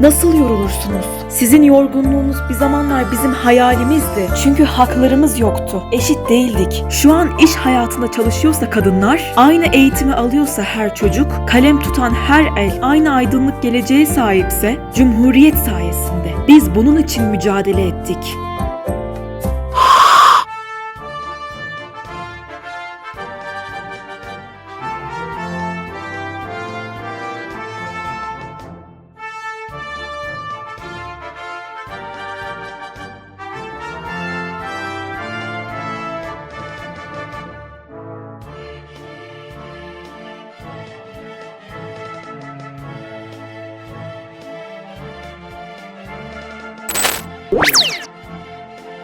Nasıl yorulursunuz? Sizin yorgunluğunuz bir zamanlar bizim hayalimizdi. Çünkü haklarımız yoktu. Eşit değildik. Şu an iş hayatında çalışıyorsa kadınlar, aynı eğitimi alıyorsa her çocuk, kalem tutan her el aynı aydınlık geleceğe sahipse, Cumhuriyet sayesinde. Biz bunun için mücadele ettik.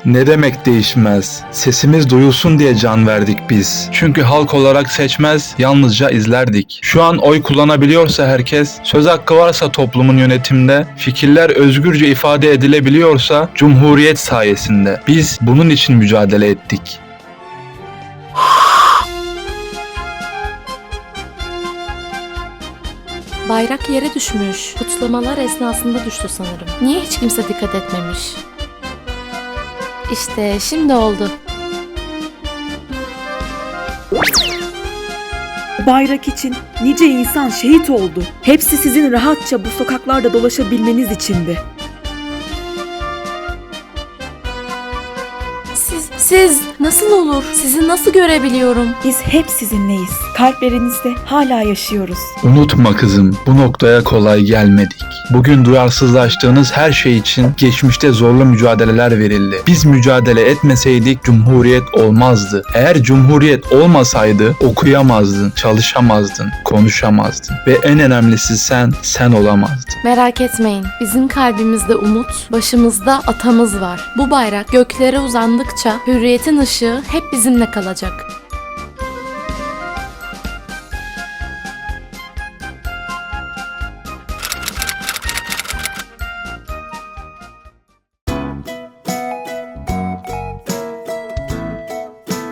Ne demek değişmez? Sesimiz duyulsun diye can verdik biz. Çünkü halk olarak seçmez, yalnızca izlerdik. Şu an oy kullanabiliyorsa herkes, söz hakkı varsa toplumun yönetimde, fikirler özgürce ifade edilebiliyorsa Cumhuriyet sayesinde. Biz bunun için mücadele ettik. Bayrak yere düşmüş. Kutlamalar esnasında düştü sanırım. Niye hiç kimse dikkat etmemiş? İşte şimdi oldu. Bayrak için nice insan şehit oldu. Hepsi sizin rahatça bu sokaklarda dolaşabilmeniz içindi. Siz, siz nasıl olur? Sizi nasıl görebiliyorum? Biz hep sizinleyiz. Kalplerinizde hala yaşıyoruz. Unutma kızım, bu noktaya kolay gelmedik. Bugün duyarsızlaştığınız her şey için geçmişte zorlu mücadeleler verildi. Biz mücadele etmeseydik cumhuriyet olmazdı. Eğer cumhuriyet olmasaydı okuyamazdın, çalışamazdın, konuşamazdın. Ve en önemlisi sen, sen olamazdın. Merak etmeyin. Bizim kalbimizde umut, başımızda atamız var. Bu bayrak göklere uzandıkça hürriyetin ışığı hep bizimle kalacak.